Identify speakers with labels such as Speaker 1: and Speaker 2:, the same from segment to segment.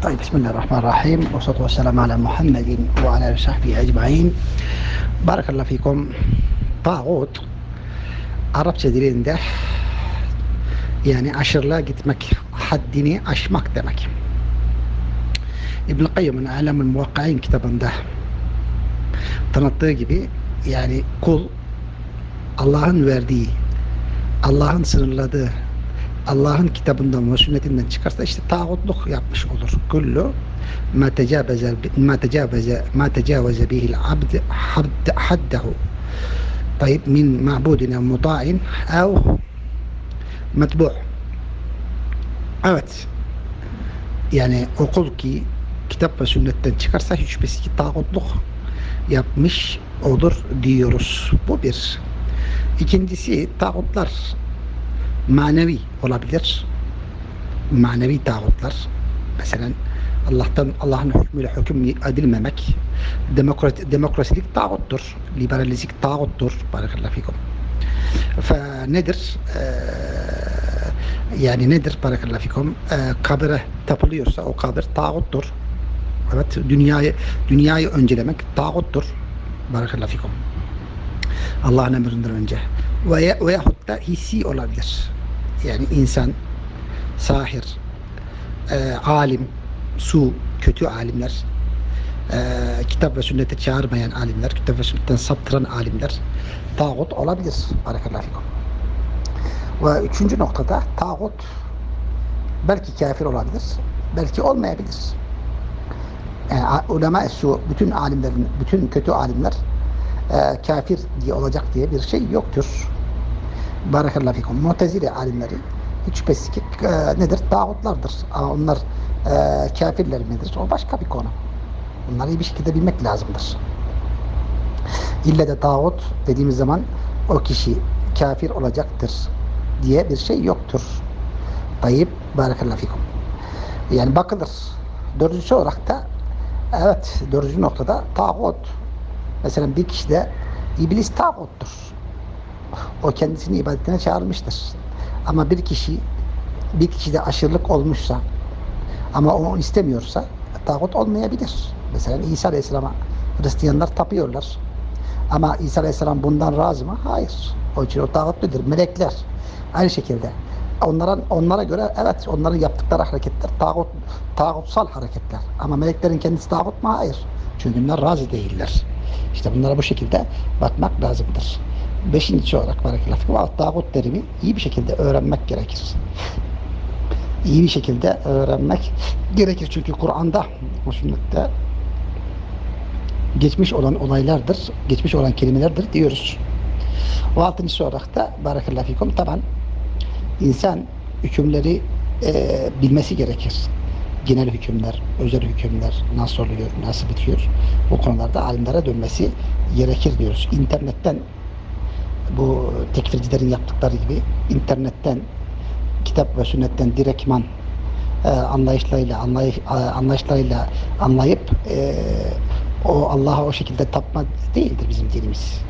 Speaker 1: Tayyip Bismillahirrahmanirrahim ve salatu vesselamu ala Muhammedin ve ala sahbihi ecmain Barakallahu fikum Tağut Arapça dilinde yani aşırılığa gitmek haddini aşmak demek İbn-i Kayyum'un Alem'in Muvakkain kitabında tanıttığı gibi yani kul Allah'ın verdiği Allah'ın sınırladığı Allah'ın kitabından ve sünnetinden çıkarsa işte tağutluk yapmış olur. Kullu ma tecaveze ma tecaveze ma tecaveze bihil abd hadd haddehu طيب من معبود أو مطاع أو متبوع Evet. Yani o kul ki kitap ve sünnetten çıkarsa hiç şüphesiz ki tağutluk yapmış olur diyoruz. Bu bir. İkincisi tağutlar manevi olabilir. Manevi tağutlar. Mesela Allah'tan Allah'ın hükmüyle hüküm edilmemek demokrasi, demokrasilik tağuttur. Liberalizlik tağuttur. Barakallahu fikum. Fe nedir? Ee, yani nedir? Barakallahu fikum. Ee, kabire tapılıyorsa o kabir tağuttur. Evet, dünyayı dünyayı öncelemek tağuttur. Barakallahu fikum. Allah'ın emrinden önce. Veya, veyahut da hissi olabilir. Yani insan, sahir, e, alim, su, kötü alimler, e, kitap ve sünnete çağırmayan alimler, kitap ve sünnetten saptıran alimler tağut olabilir. Ve üçüncü noktada tağut belki kafir olabilir, belki olmayabilir. Yani ulema su, bütün alimlerin, bütün kötü alimler e, kafir diye olacak diye bir şey yoktur. Barakallahu fikum. Mu'tezile alimleri hiç şüphesiz ki e, nedir? Tağutlardır. Ama onlar e, kafirler midir? O başka bir konu. Bunları iyi bir şekilde bilmek lazımdır. İlle de tağut dediğimiz zaman o kişi kafir olacaktır diye bir şey yoktur. Tayyip barakallahu fikum. Yani bakılır. Dördüncü olarak da evet dördüncü noktada tağut. Mesela bir kişi de iblis tağuttur. O kendisini ibadetine çağırmıştır. Ama bir kişi bir kişide aşırılık olmuşsa ama o istemiyorsa tağut olmayabilir. Mesela İsa Aleyhisselam'a Hristiyanlar tapıyorlar. Ama İsa Aleyhisselam bundan razı mı? Hayır. O için o tağutludur. Melekler aynı şekilde. Onların onlara göre evet onların yaptıkları hareketler tağut tağutsal hareketler. Ama meleklerin kendisi tağut mu? Hayır. Çünkü bunlar razı değiller. İşte bunlara bu şekilde bakmak lazımdır. Beşinci olarak barakallahu tağut terimi iyi bir şekilde öğrenmek gerekir. İyi bir şekilde öğrenmek gerekir. Çünkü Kur'an'da, o sünnette geçmiş olan olaylardır, geçmiş olan kelimelerdir diyoruz. O altıncı olarak da barakallahu fikum taban insan hükümleri e, bilmesi gerekir. Genel hükümler, özel hükümler nasıl oluyor, nasıl bitiyor bu konularda alimlere dönmesi gerekir diyoruz. İnternetten bu tekfircilerin yaptıkları gibi internetten kitap ve sünnetten direktman e, anlayışlarıyla anlay, anlayışlarıyla anlayıp e, o Allah'a o şekilde tapma değildir bizim dinimiz.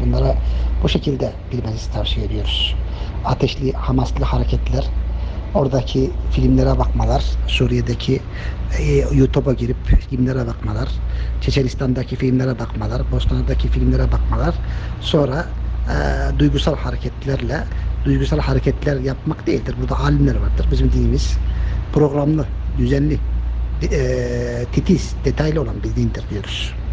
Speaker 1: Bunlara bu şekilde bilmenizi tavsiye ediyoruz. Ateşli, hamaslı hareketler, oradaki filmlere bakmalar, Suriye'deki e, YouTube'a girip filmlere bakmalar, Çeçenistan'daki filmlere bakmalar, Bosna'daki filmlere bakmalar, sonra e, duygusal hareketlerle duygusal hareketler yapmak değildir. Burada alimler vardır. Bizim dinimiz programlı, düzenli, e, titiz, detaylı olan bir dindir diyoruz.